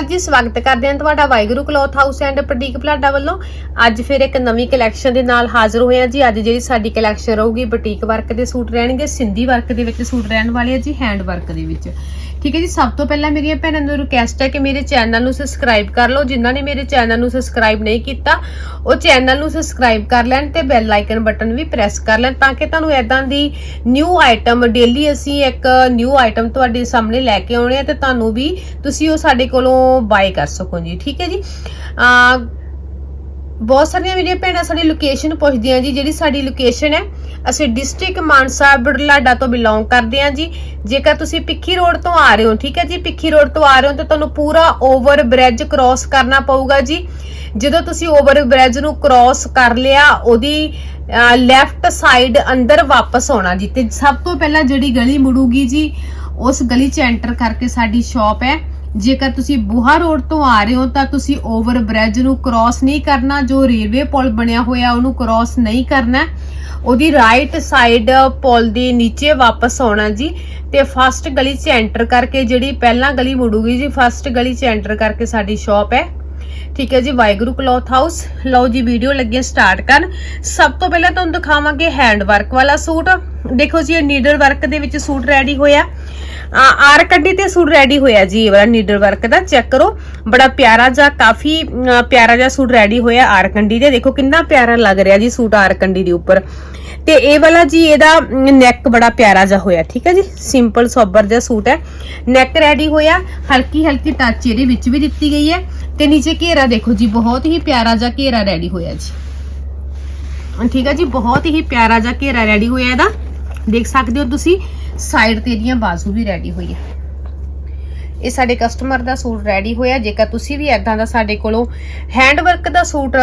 ਜੀ, ਸਵਾਗਤ ਕਰਦੇ ਹਾਂ ਤੁਹਾਡਾ ਵਾਹਿਗੁਰੂ ਕਲੋਥ ਹਾਊਸ ਐਂਡ ਪ੍ਰਦੀਕ ਪਲਾਡਾ ਵੱਲੋਂ। ਅੱਜ ਫਿਰ ਇੱਕ ਨਵੀਂ ਕਲੈਕਸ਼ਨ ਦੇ ਨਾਲ ਹਾਜ਼ਰ ਹੋਏ ਹਾਂ ਜੀ। ਅੱਜ ਜਿਹੜੀ ਸਾਡੀ ਕਲੈਕਸ਼ਨ ਰਹੂਗੀ ਬੁਟੀਕ ਵਰਕ ਦੇ ਸੂਟ ਰਹਿਣਗੇ, ਸਿੰਧੀ ਵਰਕ ਦੇ ਵਿੱਚ ਸੂਟ ਰਹਿਣ ਵਾਲੇ ਆ ਜੀ, ਹੈਂਡ ਵਰਕ ਦੇ ਵਿੱਚ। ਠੀਕ ਹੈ ਜੀ, ਸਭ ਤੋਂ ਪਹਿਲਾਂ ਮੇਰੀਆਂ ਭੈਣਾਂ ਨੂੰ ਰਿਕੁਐਸਟ ਹੈ ਕਿ ਮੇਰੇ ਚੈਨਲ ਨੂੰ ਸਬਸਕ੍ਰਾਈਬ ਕਰ ਲਓ। ਜਿਨ੍ਹਾਂ ਨੇ ਮੇਰੇ ਚੈਨਲ ਨੂੰ ਸਬਸਕ੍ਰਾਈਬ ਨਹੀਂ ਕੀਤਾ, ਉਹ ਚੈਨਲ ਨੂੰ ਸਬਸਕ੍ਰਾਈਬ ਕਰ ਲੈਣ ਤੇ ਬੈਲ ਆਈਕਨ ਬਟਨ ਵੀ ਪ੍ਰੈਸ ਕਰ ਲੈਣ ਤਾਂ ਕਿ ਤੁਹਾਨੂੰ ਐਦਾਂ ਦੀ ਨਿਊ ਆਈਟਮ ਡੇਲੀ ਅਸੀਂ ਇੱਕ ਨਿਊ ਆਈਟਮ ਤੁਹਾਡੇ ਸਾਹਮਣੇ ਲੈ ਕੇ ਆਉਣੇ ਆ ਤੇ ਤੁਹਾਨੂੰ ਵੀ ਤੁਸੀਂ ਉਹ ਸਾਡੇ ਕੋਲੋਂ ਬਾਏ ਕਰ ਸਕੋ ਜੀ। ਠੀਕ ਹੈ ਜੀ? ਆ ਬਹੁਤ ਸਾਰੀਆਂ ਮੇਰੀਆਂ ਭੈਣਾਂ ਸਾਡੀ ਲੋਕੇਸ਼ਨ ਪੁੱਛਦੀਆਂ ਜੀ, ਜਿਹੜੀ ਸਾਡੀ ਲੋਕੇਸ਼ਨ ਹੈ, ਅਸੀਂ ਡਿਸਟ੍ਰਿਕਟ ਮਾਨਸਾ ਬੁਢਲਾਡਾ ਤੋਂ ਬਿਲੋਂਗ ਕਰਦੇ ਹਾਂ ਜੀ। ਜੇਕਰ ਤੁਸੀਂ ਪਿੱਖੀ ਰੋਡ ਤੋਂ ਆ ਰਹੇ ਹੋ, ਠੀਕ ਹੈ ਜੀ ਪਿੱਖੀ ਰੋਡ ਤੋਂ ਆ ਰਹੇ ਹੋ ਤਾਂ ਤੁਹਾਨੂੰ ਪੂਰਾ ਓਵਰ ਬ੍ਰਿਜ ਕ੍ਰਾਸ ਕਰਨਾ ਪਊਗਾ ਜੀ। ਜਦੋਂ ਤੁਸੀਂ ਓਵਰ ਬ੍ਰਿਜ ਨੂੰ ਕ੍ਰਾਸ ਕਰ ਲਿਆ, ਉਹਦੀ ਲੈਫਟ ਸਾਈਡ ਅੰਦਰ ਵਾਪਸ ਆਉਣਾ ਜੀ। ਤੇ ਸਭ ਤੋਂ ਪਹਿਲਾਂ ਜਿਹੜੀ ਗਲੀ ਮੁੜੂਗੀ ਜੀ, ਉਸ ਗਲੀ 'ਚ ਐਂਟਰ ਕਰਕੇ ਸਾਡੀ ਸ਼ਾਪ ਹੈ। ਜੇਕਰ ਤੁਸੀਂ ਬੁਹਾ ਰੋਡ ਤੋਂ ਆ ਰਹੇ ਹੋ ਤਾਂ ਤੁਸੀਂ ਓਵਰ ਬ੍ਰਿਜ ਨੂੰ ਕ੍ਰਾਸ ਨਹੀਂ ਕਰਨਾ, ਜੋ ਰੇਲਵੇ ਪੁਲ ਬਣਿਆ ਹੋਇਆ, ਉਹਨੂੰ ਕ੍ਰਾਸ ਨਹੀਂ ਕਰਨਾ। ਉਹਦੀ ਰਾਈਟ ਸਾਈਡ ਪੁਲ ਦੇ ਨੀਚੇ ਵਾਪਸ ਆਉਣਾ ਜੀ ਤੇ ਫਸਟ ਗਲੀ 'ਚ ਐਂਟਰ ਕਰਕੇ ਜਿਹੜੀ ਪਹਿਲਾਂ ਗਲੀ ਮੁੜੂਗੀ ਜੀ ਫਸਟ ਗਲੀ 'ਚ ਐਂਟਰ ਕਰਕੇ ਸਾਡੀ ਸ਼ਾਪ ਹੈ। ਠੀਕ ਹੈ ਜੀ, ਵਾਹਿਗੁਰੂ ਕਲੌਥ ਹਾਊਸ। ਲਓ ਜੀ ਵੀਡੀਓ ਲੱਗੇ ਸਟਾਰਟ ਕਰਨ। ਸਭ ਤੋਂ ਪਹਿਲਾਂ ਤੁਹਾਨੂੰ ਦਿਖਾਵਾਂਗੇ ਹੈਂਡ ਵਰਕ ਵਾਲਾ ਸੂਟ। ਦੇਖੋ ਜੀ, ਇਹ ਨੀਡਲ ਵਰਕ ਦੇ ਵਿੱਚ ਸੂਟ ਰੈਡੀ ਹੋਇਆ। ਆਰ ਕੱਢੀ ਤੇ ਸੂਟ ਰੈਡੀ ਹੋਇਆ ਜੀ, ਇਹ ਵਾਲਾ ਨੀਡਲ ਵਰਕ ਦਾ। ਚੈੱਕ ਕਰੋ, ਬੜਾ ਪਿਆਰਾ ਜਿਹਾ, ਕਾਫੀ ਪਿਆਰਾ ਜਿਹਾ ਸੂਟ ਰੈਡੀ ਹੋਇਆ ਆਰ ਕੰਡੀ ਦੇ। ਦੇਖੋ ਕਿੰਨਾ ਪਿਆਰਾ ਲੱਗ ਰਿਹਾ ਜੀ ਸੂਟ ਆਰ ਕੰਡੀ ਦੇ ਉੱਪਰ। ਤੇ ਇਹ ਵਾਲਾ ਜੀ, ਇਹਦਾ ਨੈਕ ਬੜਾ ਪਿਆਰਾ ਜਿਹਾ ਹੋਇਆ, ਠੀਕ ਹੈ ਜੀ? ਸਿੰਪਲ ਸੋਬਰ ਜਿਹਾ ਸੂਟ ਹੈ। ਨੈਕ ਰੈਡੀ ਹੋਇਆ। ਹਲਕੀ ਹਲਕੀ ਟੱਚ ਇਹਦੇ ਵਿੱਚ ਵੀ ਦਿੱਤੀ ਗਈ ਹੈ। ਤੇ ਨੀਚੇ ਘੇਰਾ ਦੇਖੋ ਜੀ, ਬਹੁਤ ਹੀ ਪਿਆਰਾ ਜਿਹਾ ਘੇਰਾ ਰੈਡੀ ਹੋਇਆ ਜੀ। ਠੀਕ ਹੈ ਜੀ, ਬਹੁਤ ਹੀ ਪਿਆਰਾ ਜਿਹਾ ਘੇਰਾ ਰੈਡੀ ਹੋਇਆ ਇਹਦਾ। ਦੇਖ ਸਕਦੇ ਹੋ ਤੁਸੀਂ ਸਾਈਡ ਤੇ ਇਹਦੀਆਂ ਬਾਜ਼ੂ ਵੀ ਰੈਡੀ ਹੋਈ ਹੈ ਇਹ ਸਾਡੇ ਕਸਟਮਰ ਦਾ ਸੂਟ ਰੈਡੀ ਹੋਇਆ, ਜੇਕਰ ਤੁਸੀਂ ਵੀ ਐਦਾਂ ਦਾ ਸਾਡੇ ਕੋਲੋਂ ਹੈਂਡ ਵਰਕ ਦਾ ਸੂਟ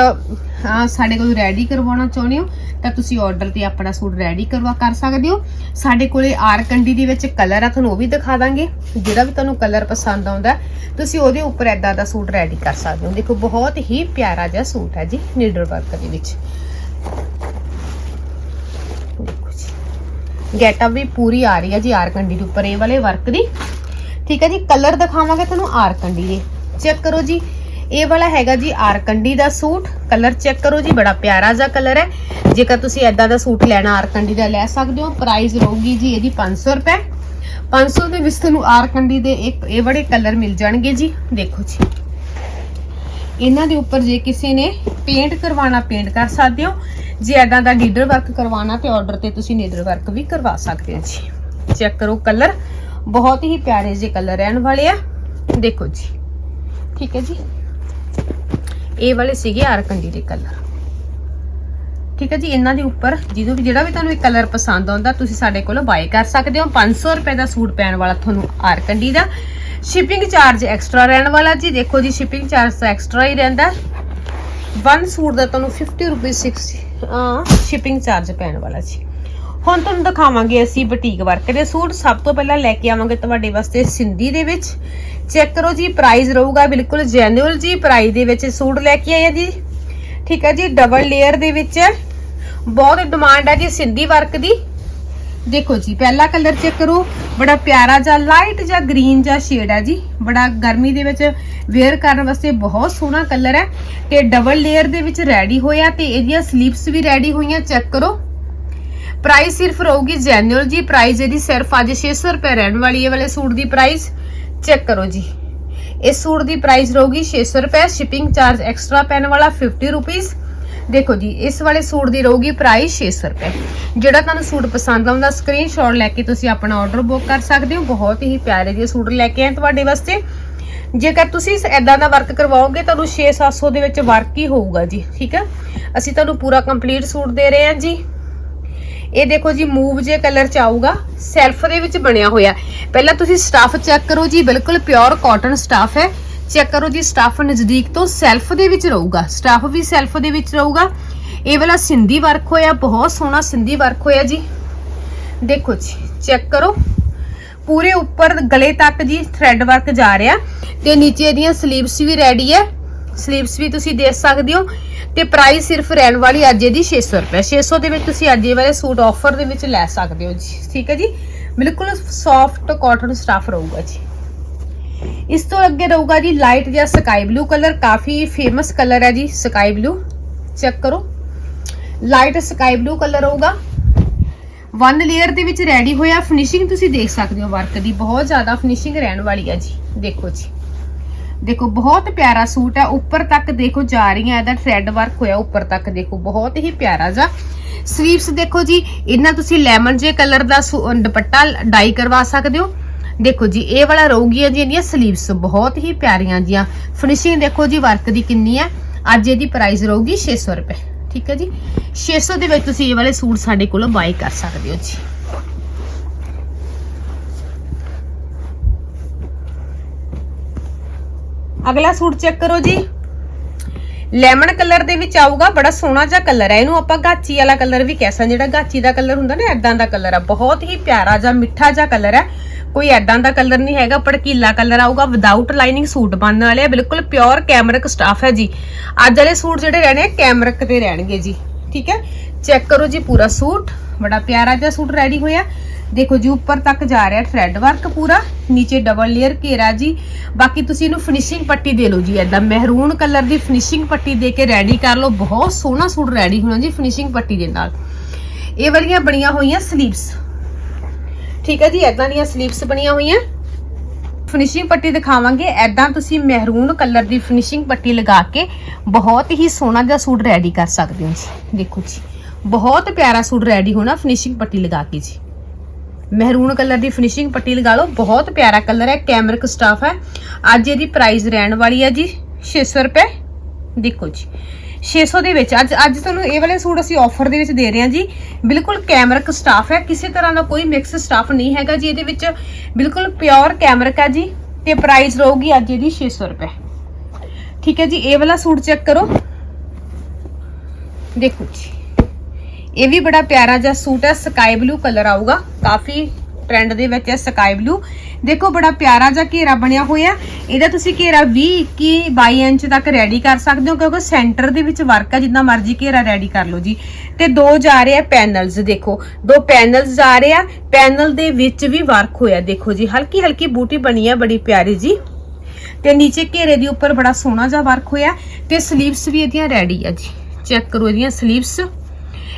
ਸਾਡੇ ਕੋਲ ਰੈਡੀ ਕਰਵਾਉਣਾ ਚਾਹੁੰਦੇ ਹੋ ਤਾਂ ਤੁਸੀਂ ਆਰਡਰ ਤੇ ਆਪਣਾ ਸੂਟ ਰੈਡੀ ਕਰਵਾ ਕਰ ਸਕਦੇ ਹੋ। ਸਾਡੇ ਕੋਲੇ ਆਰ ਕੰਡੀ ਦੇ ਵਿੱਚ ਕਲਰ ਆ, ਤੁਹਾਨੂੰ ਉਹ ਵੀ ਦਿਖਾ ਦਾਂਗੇ। ਜਿਹੜਾ ਵੀ ਤੁਹਾਨੂੰ ਕਲਰ ਪਸੰਦ ਆਉਂਦਾ, ਤੁਸੀਂ ਉਹਦੇ ਉੱਪਰ ਐਦਾਂ ਦਾ ਸੂਟ ਰੈਡੀ ਕਰ ਸਕਦੇ ਹੋ। ਦੇਖੋ, ਬਹੁਤ ਹੀ ਪਿਆਰਾ ਜਿਹਾ ਸੂਟ ਹੈ ਜੀ ਨੀਡਲ ਵਰਕ ਦੇ ਵਿੱਚ। ਦੇਖੋ ਗੈਟਅਪ ਵੀ ਪੂਰੀ ਆ ਰਹੀ ਹੈ ਜੀ ਆਰ ਕੰਡੀ ਦੇ ਉੱਪਰ, ਇਹ ਵਾਲੇ ਵਰਕ ਦੀ। ਠੀਕ ਹੈ ਜੀ ਕਲਰ ਦਿਖਾਵਾਂਗੇ ਤੁਹਾਨੂੰ ਆਰ ਕੰਡੀ ਦੇ। ਚੈੱਕ ਕਰੋ ਜੀ ਇਹ ਵਾਲਾ ਹੈਗਾ ਜੀ ਆਰ ਕੰਡੀ ਦਾ ਸੂਟ। ਕਲਰ ਚੈੱਕ ਕਰੋ ਜੀ, ਬੜਾ ਪਿਆਰਾ ਜਿਹਾ ਕਲਰ ਹੈ। ਜੇਕਰ ਤੁਸੀਂ ਐਦਾਂ ਦਾ ਸੂਟ ਲੈਣਾ ਆਰਕੰਡੀ ਦਾ ਲੈ ਸਕਦੇ ਹੋ। ਪ੍ਰਾਈਸ ਰਹੂਗੀ ਜੀ ਇਹਦੀ 500 ਰੁਪਏ। 500 ਦੇ ਵਿੱਚ ਤੁਹਾਨੂੰ ਆਰ ਕੰਡੀ ਦੇ ਇੱਕ ਇਹ ਬੜੇ ਕਲਰ ਮਿਲ ਜਾਣਗੇ ਜੀ। ਦੇਖੋ ਜੀ। ਇਹਨਾਂ ਦੇ ਉੱਪਰ ਜੇ ਕਿਸੇ ਨੇ ਪੇਂਟ ਕਰਵਾਉਣਾ ਪੇਂਟ ਕਰ ਸਕਦੇ ਹੋ। ਜੇ ਐਦਾਂ ਦਾ ਨੀਡਰ ਵਰਕ ਕਰਵਾਉਣਾ ਤੇ ਆਰਡਰ ਤੇ ਤੁਸੀਂ ਨੀਡਰ ਵਰਕ ਵੀ ਕਰਵਾ ਸਕਦੇ ਹੋ ਜੀ। ਚੈੱਕ ਕਰੋ ਕਲਰ। ਬਹੁਤ ਹੀ ਪਿਆਰੇ ਜਿਹੇ ਕਲਰ ਰਹਿਣ ਵਾਲੇ ਆ। ਦੇਖੋ ਜੀ। ਠੀਕ ਹੈ ਜੀ। ਇਹ ਵਾਲੇ ਸੀਗੇ ਆਰਕੰਡੀ ਦੇ ਕਲਰ ਠੀਕ ਹੈ ਜੀ, ਇਹਨਾਂ ਦੇ ਉੱਪਰ ਜਦੋਂ ਵੀ ਜਿਹੜਾ ਵੀ ਤੁਹਾਨੂੰ ਇਹ ਕਲਰ ਪਸੰਦ ਆਉਂਦਾ, ਤੁਸੀਂ ਸਾਡੇ ਕੋਲੋਂ ਬਾਏ ਕਰ ਸਕਦੇ ਹੋ। 500 ਰੁਪਏ ਦਾ ਸੂਟ ਪੈਣ ਵਾਲਾ ਤੁਹਾਨੂੰ ਆਰਕੰਡੀ ਦਾ। ਸ਼ਿਪਿੰਗ ਚਾਰਜ ਐਕਸਟਰਾ ਰਹਿਣ ਵਾਲਾ ਜੀ। ਦੇਖੋ ਜੀ ਸ਼ਿਪਿੰਗ ਚਾਰਜ ਤਾਂ ਐਕਸਟਰਾ ਹੀ ਰਹਿੰਦਾ। ਵਨ ਸੂਟ ਦਾ ਤੁਹਾਨੂੰ 50 ਰੁਪਏ 60 ਸ਼ਿਪਿੰਗ ਚਾਰਜ ਪੈਣ ਵਾਲਾ ਜੀ। ਹੁਣ ਤੁਹਾਨੂੰ ਦਿਖਾਵਾਂਗੇ ਅਸੀਂ ਬੁਟੀਕ ਵਰਕ ਦੇ ਸੂਟ। ਸਭ ਤੋਂ ਪਹਿਲਾਂ ਲੈ ਕੇ ਆਵਾਂਗੇ ਤੁਹਾਡੇ ਵਾਸਤੇ ਸਿੰਧੀ ਦੇ ਵਿੱਚ। ਚੈੱਕ ਕਰੋ ਜੀ ਪ੍ਰਾਈਸ ਰਹੂਗਾ ਬਿਲਕੁਲ ਜੈਨੂਅਲ ਜੀ ਪ੍ਰਾਈਸ ਦੇ ਵਿੱਚ ਸੂਟ ਲੈ ਕੇ ਆਏ ਆ ਜੀ। ਠੀਕ ਹੈ ਜੀ ਡਬਲ ਲੇਅਰ ਦੇ ਵਿੱਚ। ਬਹੁਤ ਡਿਮਾਂਡ ਹੈ ਜੀ ਸਿੰਧੀ ਵਰਕ ਦੀ। ਦੇਖੋ ਜੀ, ਪਹਿਲਾ ਕਲਰ ਚੈੱਕ ਕਰੋ। ਬੜਾ ਪਿਆਰਾ ਜਿਹਾ ਲਾਈਟ ਜਿਹਾ ਗ੍ਰੀਨ ਜਿਹਾ ਸ਼ੇਡ ਹੈ ਜੀ। ਬੜਾ ਗਰਮੀ ਦੇ ਵਿੱਚ ਵੇਅਰ ਕਰਨ ਵਾਸਤੇ ਬਹੁਤ ਸੋਹਣਾ ਕਲਰ ਹੈ। ਤੇ ਡਬਲ ਲੇਅਰ ਦੇ ਵਿੱਚ ਰੈਡੀ ਹੋਇਆ ਤੇ ਇਹਦੀਆਂ ਸਲੀਵਸ ਵੀ ਰੈਡੀ ਹੋਈਆਂ ਚੈੱਕ ਕਰੋ। ਪ੍ਰਾਈਸ ਸਿਰਫ ਰਹੂਗੀ ਜੈਨੂਅਲ ਜੀ। ਪ੍ਰਾਈਸ ਇਹਦੀ ਸਿਰਫ ਅੱਜ 600 ਰੁਪਏ ਰਹਿਣ ਵਾਲੀ ਹੈ ਵਾਲੇ ਸੂਟ ਦੀ ਪ੍ਰਾਈਸ ਚੈੱਕ ਕਰੋ ਜੀ। ਇਸ ਸੂਟ ਦੀ ਪ੍ਰਾਈਸ ਰਹੂਗੀ 600 ਰੁਪਏ। ਸ਼ਿਪਿੰਗ ਚਾਰਜ ਐਕਸਟਰਾ ਪੈਣ ਵਾਲਾ 50 ਰੁਪੀਸ ਦੇਖੋ ਜੀ, ਇਸ ਵਾਲੇ ਸੂਟ ਦੀ ਰਹੂਗੀ ਪ੍ਰਾਈਸ 600 ਰੁਪਏ। ਜਿਹੜਾ ਤੁਹਾਨੂੰ ਸੂਟ ਪਸੰਦ ਆਉਂਦਾ ਸਕਰੀਨਸ਼ਾਟ ਲੈ ਕੇ ਤੁਸੀਂ ਆਪਣਾ ਆਰਡਰ ਬੁੱਕ ਕਰ ਸਕਦੇ ਹੋ। ਬਹੁਤ ਹੀ ਪਿਆਰੇ ਜਿਹੇ ਸੂਟ ਲੈ ਕੇ ਆਏ ਤੁਹਾਡੇ ਵਾਸਤੇ। ਜੇਕਰ ਤੁਸੀਂ ਐਦਾਂ ਦਾ ਵਰਕ ਕਰਵਾਓਗੇ, ਤੁਹਾਨੂੰ 6-700 ਦੇ ਵਿੱਚ ਵਰਕ ਹੀ ਹੋਊਗਾ ਜੀ, ਠੀਕ ਹੈ? ਅਸੀਂ ਤੁਹਾਨੂੰ ਪੂਰਾ ਕੰਪਲੀਟ ਸੂਟ ਦੇ ਰਹੇ ਹਾਂ ਜੀ। ਇਹ ਦੇਖੋ ਜੀ ਮੂਵ ਜੇ ਕਲਰ ਚ ਆਊਗਾ ਸੈਲਫ ਦੇ ਵਿੱਚ ਬਣਿਆ ਹੋਇਆ ਪਹਿਲਾਂ ਤੁਸੀਂ ਸਟਾਫ ਚੈੱਕ ਕਰੋ ਜੀ, ਬਿਲਕੁਲ ਪਿਓਰ ਕਾਟਨ ਸਟਾਫ ਹੈ। ਚੈੱਕ ਕਰੋ ਜੀ ਸਟਾਫ ਨਜ਼ਦੀਕ ਤੋਂ ਸੈਲਫ ਦੇ ਵਿੱਚ ਰਹੂਗਾ। ਸਟਾਫ ਵੀ ਸੈਲਫ ਦੇ ਵਿੱਚ ਰਹੂਗਾ। ਇਹ ਵਾਲਾ ਸਿੰਧੀ ਵਰਕ ਹੋਇਆ, ਬਹੁਤ ਸੋਹਣਾ ਸਿੰਧੀ ਵਰਕ ਹੋਇਆ ਜੀ। ਦੇਖੋ ਜੀ ਚੈੱਕ ਕਰੋ। ਪੂਰੇ ਉੱਪਰ ਗਲੇ ਤੱਕ ਜੀ ਥ੍ਰੈਡ ਵਰਕ ਜਾ ਰਿਹਾ। ਤੇ ਨੀਚੇ ਦੀਆਂ ਸਲੀਵਸ ਵੀ ਰੈਡੀ ਹੈ। ਸਲੀਵਸ ਵੀ ਤੁਸੀਂ ਦੇਖ ਸਕਦੇ ਹੋ ਤੇ ਪ੍ਰਾਈਸ ਸਿਰਫ ਰਹਿਣ ਵਾਲੀ ਅੱਜ ਇਹਦੀ 600 ਰੁਪਏ। 600 ਦੇ ਵਿੱਚ ਤੁਸੀਂ ਅੱਜ ਇਹ ਵਾਲੇ ਸੂਟ ਆਫਰ ਦੇ ਵਿੱਚ ਲੈ ਸਕਦੇ ਹੋ ਜੀ। ਠੀਕ ਹੈ ਜੀ? ਬਿਲਕੁਲ ਸੌਫਟ ਕਾਟਨ ਸਟਾਫ ਰਹੂਗਾ ਜੀ। ਇਸ ਤੋਂ ਅੱਗੇ ਰਹੂਗਾ ਜੀ ਲਾਈਟ ਜਾਂ ਸਕਾਈ ਬਲੂ ਕਲਰ ਕਾਫੀ ਫੇਮਸ ਕਲਰ ਹੈ ਜੀ ਸਕਾਈ ਬਲੂ ਚੈੱਕ ਕਰੋ। ਲਾਈਟ ਸਕਾਈ ਬਲੂ ਕਲਰ ਹੋਊਗਾ ਵਨ ਲੇਅਰ ਦੇ ਵਿੱਚ ਰੈਡੀ ਹੋਇਆ ਫਿਨਿਸ਼ਿੰਗ ਤੁਸੀਂ ਦੇਖ ਸਕਦੇ ਹੋ। ਵਰਕ ਦੀ ਬਹੁਤ ਜ਼ਿਆਦਾ ਫਿਨਿਸ਼ਿੰਗ ਰਹਿਣ ਵਾਲੀ ਹੈ ਜੀ। ਦੇਖੋ ਜੀ। ਦੇਖੋ, ਬਹੁਤ ਪਿਆਰਾ ਸੂਟ ਹੈ। ਉੱਪਰ ਤੱਕ ਦੇਖੋ ਜਾ ਰਹੀਆਂ ਇਹਦਾ ਥ੍ਰੈਡ ਵਰਕ ਹੋਇਆ, ਉੱਪਰ ਤੱਕ ਦੇਖੋ, ਬਹੁਤ ਹੀ ਪਿਆਰਾ ਜਾ ਸਲੀਵਸ ਦੇਖੋ ਜੀ, ਇਹਨਾਂ ਤੁਸੀਂ ਲੈਮਨ ਜੇ ਕਲਰ ਦਾ ਸੂ- ਦੁਪੱਟਾ ਡਾਈ ਕਰਵਾ ਸਕਦੇ ਹੋ। ਦੇਖੋ ਜੀ, ਇਹ ਵਾਲਾ ਰਹੂਗੀਆਂ ਜੀ ਇਹਦੀਆਂ ਸਲੀਵਸ ਬਹੁਤ ਹੀ ਪਿਆਰੀਆਂ ਜੀਆਂ ਫਿਨਿਸ਼ਿੰਗ ਦੇਖੋ ਜੀ ਵਰਕ ਦੀ ਕਿੰਨੀ ਹੈ। ਅੱਜ ਇਹਦੀ ਪ੍ਰਾਈਸ ਰਹੂਗੀ 600 ਰੁਪਏ। ਠੀਕ ਹੈ ਜੀ? 600 ਦੇ ਵਿੱਚ ਤੁਸੀਂ ਇਹ ਵਾਲੇ ਸੂਟ ਸਾਡੇ ਕੋਲੋਂ ਬਾਈ ਕਰ ਸਕਦੇ ਹੋ ਜੀ। ਅਗਲਾ ਸੂਟ ਚੈੱਕ ਕਰੋ ਜੀ। ਲੈਮਨ ਕਲਰ ਦੇ ਵਿੱਚ ਆਊਗਾ, ਬੜਾ ਸੋਹਣਾ ਜਿਹਾ ਕਲਰ ਹੈ। ਇਹਨੂੰ ਆਪਾਂ ਗਾਚੀ ਵਾਲਾ ਕਲਰ ਵੀ ਕਹਿ ਸਕਦੇ ਜਿਹੜਾ ਗਾਚੀ ਦਾ ਕਲਰ ਹੁੰਦਾ ਨਾ ਐਦਾਂ ਦਾ ਕਲਰ ਆ। ਬਹੁਤ ਹੀ ਪਿਆਰਾ ਜਿਹਾ, ਮਿੱਠਾ ਜਿਹਾ ਕਲਰ ਹੈ। ਕੋਈ ਐਦਾਂ ਦਾ ਕਲਰ ਨਹੀਂ ਹੈਗਾ, ਭੜਕੀਲਾ ਕਲਰ ਆਊਗਾ। ਵਿਦਆਊਟ ਲਾਈਨਿੰਗ ਸੂਟ ਬਣਨ ਵਾਲੇ ਆ। ਬਿਲਕੁਲ ਪਿਓਰ ਕੈਮਰਕ ਸਟਾਫ ਹੈ ਜੀ। ਅੱਜ ਵਾਲੇ ਸੂਟ ਜਿਹੜੇ ਰਹਿਣੇ ਆ ਕੈਮਰਿਕ ਤੇ ਰਹਿਣਗੇ ਜੀ। ਠੀਕ ਹੈ? ਚੈੱਕ ਕਰੋ ਜੀ ਪੂਰਾ ਸੂਟ। ਬੜਾ ਪਿਆਰਾ ਜਿਹਾ ਸੂਟ ਰੈਡੀ ਹੋਇਆ। ਦੇਖੋ ਜੀ, ਉੱਪਰ ਤੱਕ ਜਾ ਰਿਹਾ ਥ੍ਰੈਡ ਵਰਕ ਪੂਰਾ, ਨੀਚੇ ਡਬਲ ਲੇਅਰ ਘੇਰਾ ਜੀ। ਬਾਕੀ ਤੁਸੀਂ ਇਹਨੂੰ ਫਿਨਿਸ਼ਿੰਗ ਪੱਟੀ ਦੇ ਲਓ ਜੀ ਐਦਾਂ ਮਹਿਰੂਨ ਕਲਰ ਦੀ ਫਿਨਿਸ਼ਿੰਗ ਪੱਟੀ ਦੇ ਕੇ ਰੈਡੀ ਕਰ ਲਓ। ਬਹੁਤ ਸੋਹਣਾ ਸੂਟ ਰੈਡੀ ਹੋਣਾ ਜੀ ਫਿਨਿਸ਼ਿੰਗ ਪੱਟੀ ਦੇ ਨਾਲ। ਇਹ ਵਾਲੀਆਂ ਬਣੀਆਂ ਹੋਈਆਂ ਸਲੀਵਸ ਠੀਕ ਹੈ ਜੀ ਐਦਾਂ ਦੀਆਂ ਸਲੀਵਸ ਬਣੀਆਂ ਹੋਈਆਂ। ਫਿਨਿਸ਼ਿੰਗ ਪੱਟੀ ਦਿਖਾਵਾਂਗੇ। ਐਦਾਂ ਤੁਸੀਂ ਮਹਿਰੂਨ ਕਲਰ ਦੀ ਫਿਨਿਸ਼ਿੰਗ ਪੱਟੀ ਲਗਾ ਕੇ ਬਹੁਤ ਹੀ ਸੋਹਣਾ ਜਿਹਾ ਸੂਟ ਰੈਡੀ ਕਰ ਸਕਦੇ ਹੋ ਜੀ। ਦੇਖੋ ਜੀ, ਬਹੁਤ ਪਿਆਰਾ ਸੂਟ ਰੈਡੀ ਹੋਣਾ ਫਿਨਿਸ਼ਿੰਗ ਪੱਟੀ ਲਗਾ ਕੇ ਜੀ। ਮਹਿਰੂਨ ਕਲਰ ਦੀ ਫਿਨਿਸ਼ਿੰਗ ਪੱਟੀ ਲਗਾ ਲਓ। ਬਹੁਤ ਪਿਆਰਾ ਕਲਰ ਹੈ। ਕੈਮਰਿਕ ਸਟਾਫ ਹੈ। ਅੱਜ ਇਹਦੀ ਪ੍ਰਾਈਸ ਰਹਿਣ ਵਾਲੀ ਹੈ ਜੀ 600 ਰੁਪਏ। ਦੇਖੋ ਜੀ। 600 ਦੇ ਵਿੱਚ ਅੱਜ ਅੱਜ ਤੁਹਾਨੂੰ ਇਹ ਵਾਲੇ ਸੂਟ ਅਸੀਂ ਆਫਰ ਦੇ ਵਿੱਚ ਦੇ ਰਹੇ ਹਾਂ ਜੀ। ਬਿਲਕੁਲ ਕੈਮਰਕ ਸਟਾਫ ਹੈ। ਕਿਸੇ ਤਰ੍ਹਾਂ ਦਾ ਕੋਈ ਮਿਕਸ ਸਟਾਫ ਨਹੀਂ ਹੈਗਾ ਜੀ ਇਹਦੇ ਵਿੱਚ। ਬਿਲਕੁਲ ਪਿਓਰ ਕੈਮਰਕ ਹੈ ਜੀ। ਤੇ ਪ੍ਰਾਈਸ ਰਹੂਗੀ ਅੱਜ ਇਹਦੀ 600 ਰੁਪਏ। ਠੀਕ ਹੈ ਜੀ। ਇਹ ਵਾਲਾ ਸੂਟ ਚੈੱਕ ਕਰੋ। ਦੇਖੋ ਜੀ। ਇਹ ਵੀ ਬੜਾ ਪਿਆਰਾ ਜਿਹਾ ਸੂਟ ਹੈ ਸਕਾਈ ਬਲੂ ਕਲਰ ਆਊਗਾ। ਕਾਫੀ ਟ੍ਰੈਂਡ ਦੇ ਵਿੱਚ ਹੈ ਸਕਾਈ ਬਲੂ ਦੇਖੋ, ਬੜਾ ਪਿਆਰਾ ਜਿਹਾ ਘੇਰਾ ਬਣਿਆ ਹੋਇਆ ਇਹਦਾ ਤੁਸੀਂ ਘੇਰਾ 20 21 22 ਇੰਚ ਤੱਕ ਰੈਡੀ ਕਰ ਸਕਦੇ ਹੋ, ਕਿਉਂਕਿ ਸੈਂਟਰ ਦੇ ਵਿੱਚ ਵਰਕ ਹੈ, ਜਿੰਨਾ ਮਰਜ਼ੀ ਘੇਰਾ ਰੈਡੀ ਕਰ ਲਓ ਜੀ। ਤੇ ਦੋ ਜਾ ਰਹੇ ਆ ਪੈਨਲਸ ਦੇਖੋ। ਦੋ ਪੈਨਲਸ ਜਾ ਰਹੇ ਆ ਪੈਨਲ ਦੇ ਵਿੱਚ ਵੀ ਵਰਕ ਹੋਇਆ, ਦੇਖੋ ਜੀ। ਹਲਕੀ ਹਲਕੀ ਬੂਟੀ ਬਣੀ ਆ ਬੜੀ ਪਿਆਰੀ ਜੀ। ਤੇ ਨੀਚੇ ਘੇਰੇ ਦੇ ਉੱਪਰ ਬੜਾ ਸੋਹਣਾ ਜਿਹਾ ਵਰਕ ਹੋਇਆ ਤੇ ਸਲੀਵਸ ਵੀ ਇਹਦੀਆਂ ਰੈਡੀ ਆ ਜੀ। ਚੈੱਕ ਕਰੋ, ਇਹਦੀਆਂ ਸਲੀਵਸ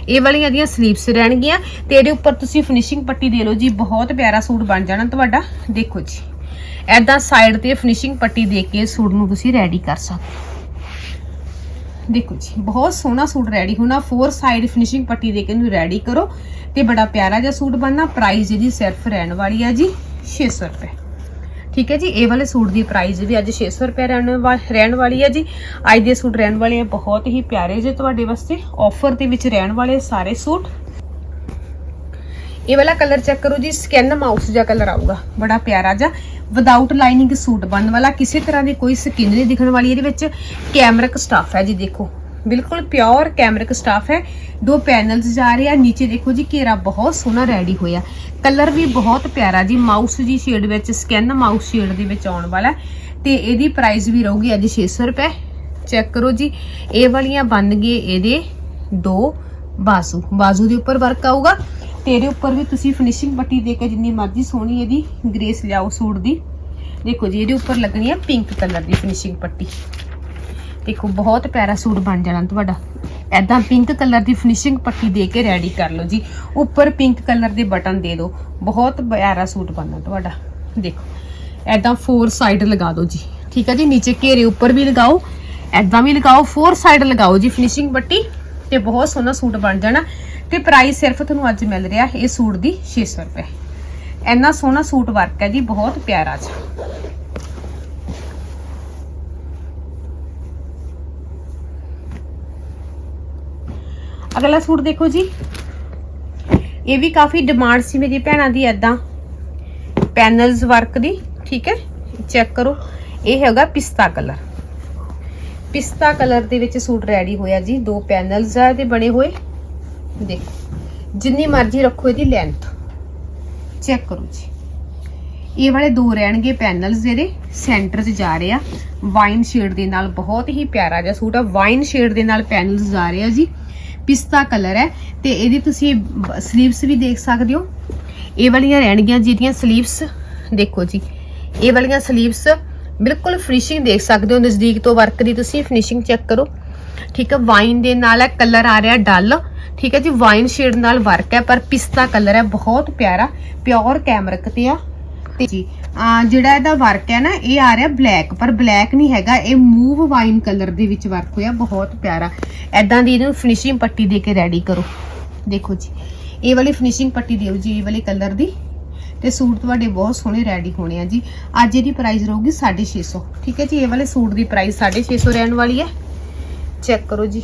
ਇਹ ਵਾਲੀਆਂ ਦੀਆਂ ਸਲੀਵਸ ਰਹਿਣਗੀਆਂ। ਤੇ ਇਹਦੇ ਉੱਪਰ ਤੁਸੀਂ ਫਿਨਿਸ਼ਿੰਗ ਪੱਟੀ ਦੇ ਲਓ ਜੀ, ਬਹੁਤ ਪਿਆਰਾ ਸੂਟ ਬਣ ਜਾਣਾ ਤੁਹਾਡਾ। ਦੇਖੋ ਜੀ ਐਦਾਂ ਸਾਈਡ ਤੇ ਫਿਨਿਸ਼ਿੰਗ ਪੱਟੀ ਦੇ ਕੇ ਸੂਟ ਨੂੰ ਤੁਸੀਂ ਰੈਡੀ ਕਰ ਸਕਦੇ ਹੋ। ਦੇਖੋ ਜੀ, ਬਹੁਤ ਸੋਹਣਾ ਸੂਟ ਰੈਡੀ ਹੋਣਾ। ਫੋਰ ਸਾਈਡ ਫਿਨਿਸ਼ਿੰਗ ਪੱਟੀ ਦੇ ਕੇ ਇਹਨੂੰ ਰੈਡੀ ਕਰੋ ਤੇ ਬੜਾ ਪਿਆਰਾ ਜਿਹਾ ਸੂਟ ਬਣਨਾ। ਪ੍ਰਾਈਸ ਇਹਦੀ ਸਿਰਫ ਰਹਿਣ ਵਾਲੀ ਆ ਜੀ 600 ਰੁਪਏ। ਠੀਕ ਹੈ ਜੀ, ਇਹ ਵਾਲੇ ਸੂਟ ਦੀ ਪ੍ਰਾਈਸ ਵੀ ਅੱਜ 600 ਰੁਪਏ ਰਹਿਣ ਵਾਲੀ ਹੈ ਜੀ। ਅੱਜ ਦੇ ਸੂਟ ਰਹਿਣ ਵਾਲੇ ਆ ਬਹੁਤ ਹੀ ਪਿਆਰੇ ਜੇ ਤੁਹਾਡੇ ਵਾਸਤੇ। ਆਫਰ ਦੇ ਵਿੱਚ ਰਹਿਣ ਵਾਲੇ ਸਾਰੇ ਸੂਟ। ਇਹ ਵਾਲਾ ਕਲਰ ਚੈੱਕ ਕਰੋ ਜੀ ਸਕਿਨ ਮਾਊਸ ਜਿਹਾ ਕਲਰ ਆਊਗਾ। ਬੜਾ ਪਿਆਰਾ ਜਿਹਾ। ਵਿਦਆਊਟ ਲਾਈਨਿੰਗ ਸੂਟ ਬਣਨ ਵਾਲਾ, ਕਿਸੇ ਤਰ੍ਹਾਂ ਦੀ ਕੋਈ ਸਕਿਨ ਨਹੀਂ ਦਿਖਣ ਵਾਲੀ ਇਹਦੇ ਵਿੱਚ। ਕੈਮਰਿਕ ਸਟਾਫ ਹੈ ਜੀ, ਦੇਖੋ। ਬਿਲਕੁਲ ਪਿਓਰ ਕੈਮਰਿਕ ਸਟਾਫ ਹੈ। ਦੋ ਪੈਨਲਸ ਜਾ ਰਹੇ ਆ। ਨੀਚੇ ਦੇਖੋ ਜੀ, ਘੇਰਾ ਬਹੁਤ ਸੋਹਣਾ ਰੈਡੀ ਹੋਇਆ। ਕਲਰ ਵੀ ਬਹੁਤ ਪਿਆਰਾ ਜੀ। ਮਾਊਸ ਜੀ ਸ਼ੇਡ ਵਿੱਚ ਸਕਿਨ ਮਾਊਸ ਸ਼ੇਡ ਦੇ ਵਿੱਚ ਆਉਣ ਵਾਲਾ ਹੈ। ਤੇ ਇਹਦੀ ਪ੍ਰਾਈਸ ਵੀ ਰਹੂਗੀ ਅੱਜ 600 ਰੁਪਏ। ਚੈੱਕ ਕਰੋ ਜੀ। ਇਹ ਵਾਲੀਆਂ ਬਣ ਗਏ ਇਹਦੇ ਦੋ ਬਾਜ਼ੂ। ਬਾਜ਼ੂ ਦੇ ਉੱਪਰ ਵਰਕ ਆਊਗਾ। ਤੇ ਇਹਦੇ ਉੱਪਰ ਵੀ ਤੁਸੀਂ ਫਿਨਿਸ਼ਿੰਗ ਪੱਟੀ ਦੇ ਕੇ ਜਿੰਨੀ ਮਰਜ਼ੀ ਸੋਹਣੀ ਇਹਦੀ ਗ੍ਰੇਸ ਲਿਆਓ ਸੂਟ ਦੀ। ਦੇਖੋ ਜੀ, ਇਹਦੇ ਉੱਪਰ ਲੱਗਣੀ ਆ ਪਿੰਕ ਕਲਰ ਦੀ ਫਿਨਿਸ਼ਿੰਗ ਪੱਟੀ। ਦੇਖੋ ਬਹੁਤ ਪਿਆਰਾ ਸੂਟ ਬਣ ਜਾਣਾ ਤੁਹਾਡਾ। ਐਦਾਂ ਪਿੰਕ ਕਲਰ ਦੀ ਫਿਨਿਸ਼ਿੰਗ ਪੱਟੀ ਦੇ ਕੇ ਰੈਡੀ ਕਰ ਲਓ ਜੀ। ਉੱਪਰ ਪਿੰਕ ਕਲਰ ਦੇ ਬਟਨ ਦੇ ਦਿਓ। ਬਹੁਤ ਪਿਆਰਾ ਸੂਟ ਬਣਨਾ ਤੁਹਾਡਾ। ਦੇਖੋ ਐਦਾਂ ਫੋਰ ਸਾਈਡ ਲਗਾ ਦਿਓ ਜੀ। ਠੀਕ ਹੈ ਜੀ? ਨੀਚੇ ਘੇਰੇ ਉੱਪਰ ਵੀ ਲਗਾਓ। ਐਦਾਂ ਵੀ ਲਗਾਓ ਫੋਰ ਸਾਈਡ ਲਗਾਓ ਜੀ ਫਿਨਿਸ਼ਿੰਗ ਪੱਟੀ ਤੇ ਬਹੁਤ ਸੋਹਣਾ ਸੂਟ ਬਣ ਜਾਣਾ। ਤੇ ਪ੍ਰਾਈਸ ਸਿਰਫ ਤੁਹਾਨੂੰ ਅੱਜ ਮਿਲ ਰਿਹਾ ਇਹ ਸੂਟ ਦੀ 600 ਰੁਪਏ। ਇੰਨਾ ਸੋਹਣਾ ਸੂਟ ਵਰਕ ਹੈ ਜੀ, ਬਹੁਤ ਪਿਆਰਾ ਜੀ। ਅਗਲਾ ਸੂਟ ਦੇਖੋ ਜੀ। ਇਹ ਵੀ ਕਾਫੀ ਡਿਮਾਂਡ ਸੀ ਮੇਰੀ ਭੈਣਾਂ ਦੀ ਐਦਾਂ ਪੈਨਲਸ ਵਰਕ ਦੀ, ਠੀਕ ਹੈ? ਚੈੱਕ ਕਰੋ। ਇਹ ਹੈਗਾ ਪਿਸਤਾ ਕਲਰ ਪਿਸਤਾ ਕਲਰ ਦੇ ਵਿੱਚ ਸੂਟ ਰੈਡੀ ਹੋਇਆ ਜੀ। ਦੋ ਪੈਨਲਸ ਆ, ਇਹਦੇ ਬਣੇ ਹੋਏ। ਦੇਖੋ। ਜਿੰਨੀ ਮਰਜ਼ੀ ਰੱਖੋ ਇਹਦੀ ਲੈਂਥ ਚੈੱਕ ਕਰੋ ਜੀ। ਇਹ ਵਾਲੇ ਦੋ ਰਹਿਣਗੇ ਪੈਨਲਸ ਇਹਦੇ। ਸੈਂਟਰ 'ਚ ਜਾ ਰਹੇ। ਆ ਵਾਈਨ ਸ਼ੇਡ ਦੇ ਨਾਲ ਬਹੁਤ ਹੀ ਪਿਆਰਾ ਜਿਹਾ ਸੂਟ ਆ। ਵਾਈਨ ਸ਼ੇਡ ਦੇ ਨਾਲ ਪੈਨਲਸ ਜਾ ਰਹੇ ਆ ਜੀ। ਪਿਸਤਾ ਕਲਰ ਹੈ ਤੇ ਇਹਦੀ ਤੁਸੀਂ ਸਲੀਵਸ ਵੀ ਦੇਖ ਸਕਦੇ ਹੋ। ਇਹ ਵਾਲੀਆਂ ਰਹਿਣਗੀਆਂ ਜਿਹਦੀਆਂ ਸਲੀਵਸ ਦੇਖੋ ਜੀ, ਇਹ ਵਾਲੀਆਂ ਸਲੀਵਸ ਬਿਲਕੁਲ ਫਿਨਿਸ਼ਿੰਗ ਦੇਖ ਸਕਦੇ ਹੋ। ਨਜ਼ਦੀਕ ਤੋਂ ਵਰਕ ਦੀ ਤੁਸੀਂ ਫਿਨਿਸ਼ਿੰਗ ਚੈੱਕ ਕਰੋ। ਠੀਕ ਹੈ ਵਾਈਨ ਦੇ ਨਾਲ ਹੈ ਕਲਰ ਆ ਰਿਹਾ ਡਲ ਠੀਕ ਹੈ ਜੀ ਵਾਈਨ ਸ਼ੇਡ ਨਾਲ ਵਰਕ ਹੈ, ਪਰ ਪਿਸਤਾ ਕਲਰ ਹੈ, ਬਹੁਤ ਪਿਆਰਾ ਪਿਓਰ ਕੈਮਰਕ ਤੇ ਆ। ਤੇ ਜੀ ਜਿਹੜਾ ਇਹਦਾ ਵਰਕ ਹੈ ਨਾ, ਇਹ ਆ ਰਿਹਾ ਬਲੈਕ ਪਰ ਬਲੈਕ ਨਹੀਂ ਹੈਗਾ, ਇਹ ਮੂਵ ਵਾਈਨ ਕਲਰ ਦੇ ਵਿੱਚ ਵਰਕ ਹੋਇਆ, ਬਹੁਤ ਪਿਆਰਾ। ਐਦਾਂ ਦੀ ਇਹਨੂੰ ਫਿਨਿਸ਼ਿੰਗ ਪੱਟੀ ਦੇ ਕੇ ਰੈਡੀ ਕਰੋ। ਦੇਖੋ ਜੀ, ਇਹ ਵਾਲੀ ਫਿਨਿਸ਼ਿੰਗ ਪੱਟੀ ਦਿਓ ਜੀ, ਇਹ ਵਾਲੇ ਕਲਰ ਦੀ, ਤੇ ਸੂਟ ਤੁਹਾਡੇ ਬਹੁਤ ਸੋਹਣੇ ਰੈਡੀ ਹੋਣੇ ਆ ਜੀ। ਅੱਜ ਇਹਦੀ ਪ੍ਰਾਈਸ ਰਹੂਗੀ 650 ਠੀਕ ਹੈ ਜੀ, ਇਹ ਵਾਲੇ ਸੂਟ ਦੀ ਪ੍ਰਾਈਸ 650 ਰਹਿਣ ਵਾਲੀ ਹੈ। ਚੈੱਕ ਕਰੋ ਜੀ।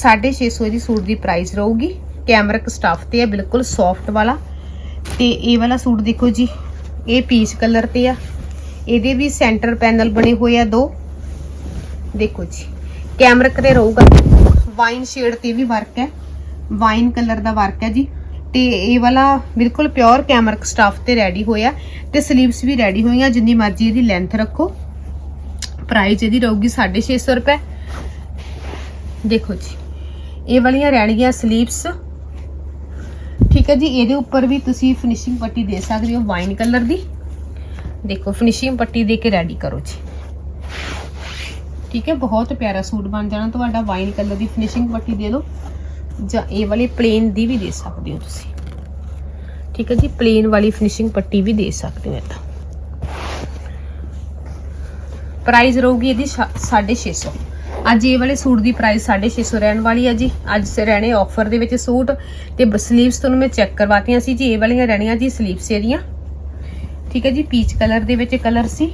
650 ਦੀ ਸੂਟ ਦੀ ਪ੍ਰਾਈਸ ਰਹੂਗੀ। ਕੈਮਰਿਕ ਸਟਾਫ ਤੇ ਹੈ, ਬਿਲਕੁਲ ਸੌਫਟ ਵਾਲਾ। ਤੇ ਇਹ ਵਾਲਾ ਸੂਟ ਦੇਖੋ ਜੀ ਇਹ ਪੀਚ ਕਲਰ ਤੇ ਆ। ਇਹਦੇ ਵੀ ਸੈਂਟਰ ਪੈਨਲ ਬਣੇ ਹੋਏ ਆ ਦੋ। ਦੇਖੋ ਜੀ ਕੈਮਰਕ ਤੇ ਰਹੂਗਾ। ਵਾਈਨ ਸ਼ੇਡ ਤੇ ਵੀ ਵਰਕ ਹੈ। ਵਾਈਨ ਕਲਰ ਦਾ ਵਰਕ ਹੈ ਜੀ। ਤੇ ਇਹ ਵਾਲਾ ਬਿਲਕੁਲ ਪਿਓਰ ਕੈਮਰਕ ਸਟਾਫ ਤੇ ਰੈਡੀ ਹੋਇਆ। ਤੇ ਸਲੀਵਸ ਵੀ ਰੈਡੀ ਹੋਈਆਂ, ਜਿੰਨੀ ਮਰਜ਼ੀ ਇਹਦੀ ਲੈਂਥ ਰੱਖੋ। ਪ੍ਰਾਈਸ ਇਹਦੀ ਰਹੂਗੀ 650 ਰੁਪਏ। ਦੇਖੋ ਜੀ, ਇਹ ਵਾਲੀਆਂ ਰਹਿਣਗੀਆਂ ਸਲੀਵਸ ਠੀਕ ਹੈ ਜੀ, ਇਹਦੇ ਉੱਪਰ ਵੀ ਤੁਸੀਂ ਫਿਨਿਸ਼ਿੰਗ ਪੱਟੀ ਦੇ ਸਕਦੇ ਹੋ ਵਾਈਨ ਕਲਰ ਦੀ। ਦੇਖੋ ਫਿਨਿਸ਼ਿੰਗ ਪੱਟੀ ਦੇ ਕੇ ਰੈਡੀ ਕਰੋ ਜੀ। ਠੀਕ ਹੈ, ਬਹੁਤ ਪਿਆਰਾ ਸੂਟ ਬਣ ਜਾਣਾ ਤੁਹਾਡਾ ਵਾਈਨ ਕਲਰ ਦੀ ਫਿਨਿਸ਼ਿੰਗ ਪੱਟੀ ਦੇ ਦਿਓ ਜਾਂ ਇਹ ਵਾਲੀ ਪਲੇਨ ਦੀ ਵੀ ਦੇ ਸਕਦੇ ਹੋ ਤੁਸੀਂ। ਠੀਕ ਹੈ ਜੀ ਪਲੇਨ ਵਾਲੀ ਫਿਨਿਸ਼ਿੰਗ ਪੱਟੀ ਵੀ ਦੇ ਸਕਦੇ ਹੋ ਇਦਾਂ ਪ੍ਰਾਈਸ ਰਹੂਗੀ ਇਹਦੀ 650 ਅੱਜ ਇਹ ਵਾਲੇ ਸੂਟ ਦੀ ਪ੍ਰਾਈਸ 650 ਰਹਿਣ ਵਾਲੀ ਹੈ ਜੀ। ਅੱਜ ਸੇ ਰਹਿਣੇ ਆਫਰ ਦੇ ਵਿੱਚ ਸੂਟ ਤੇ ਸਲੀਵਸ ਤੁਹਾਨੂੰ ਮੈਂ ਚੈੱਕ ਕਰਵਾਤੀਆਂ ਸੀ ਜੀ। ਇਹ ਵਾਲੀਆਂ ਰਹਿਣੀਆਂ ਜੀ ਸਲੀਵਸ ਇਹਦੀਆਂ। ਠੀਕ ਹੈ ਜੀ ਪੀਚ ਕਲਰ ਦੇ ਵਿੱਚ ਕਲਰ ਸੀ।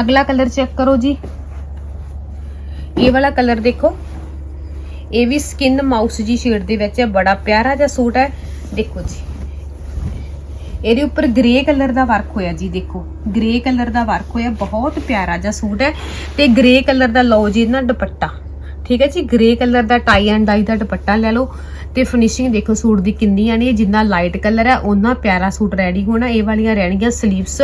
ਅਗਲਾ ਕਲਰ ਚੈੱਕ ਕਰੋ ਜੀ। ਇਹ ਵਾਲਾ ਕਲਰ ਦੇਖੋ। ਇਹ ਵੀ ਸਕਿਨ ਮਾਊਸ ਜੀ ਸ਼ੇਡ ਦੇ ਵਿੱਚ ਹੈ। ਬੜਾ ਪਿਆਰਾ ਜਿਹਾ ਸੂਟ ਹੈ। ਦੇਖੋ ਜੀ। ਇਹਦੇ ਉੱਪਰ ਗ੍ਰੇ ਕਲਰ ਦਾ ਵਰਕ ਹੋਇਆ ਜੀ, ਦੇਖੋ। ਗ੍ਰੇ ਕਲਰ ਦਾ ਵਰਕ ਹੋਇਆ, ਬਹੁਤ ਪਿਆਰਾ ਜਿਹਾ ਸੂਟ ਹੈ। ਤੇ ਗ੍ਰੇ ਕਲਰ ਦਾ ਲਓ ਜੀ ਨਾ ਦੁਪੱਟਾ। ਠੀਕ ਹੈ ਜੀ ਗ੍ਰੇ ਕਲਰ ਦਾ ਟਾਈ ਐਂਡ ਡਾਈ ਦਾ ਦੁਪੱਟਾ ਲੈ ਲਓ। ਤੇ ਫਿਨਿਸ਼ਿੰਗ ਦੇਖੋ ਸੂਟ ਦੀ ਕਿੰਨੀ ਆਣੀ ਹੈ, ਜਿੰਨਾ ਲਾਈਟ ਕਲਰ ਹੈ ਉਹਨਾਂ ਪਿਆਰਾ ਸੂਟ ਰੈਡੀ ਹੋਣਾ। ਇਹ ਵਾਲੀਆਂ ਰਹਿਣਗੀਆਂ ਸਲੀਵਸ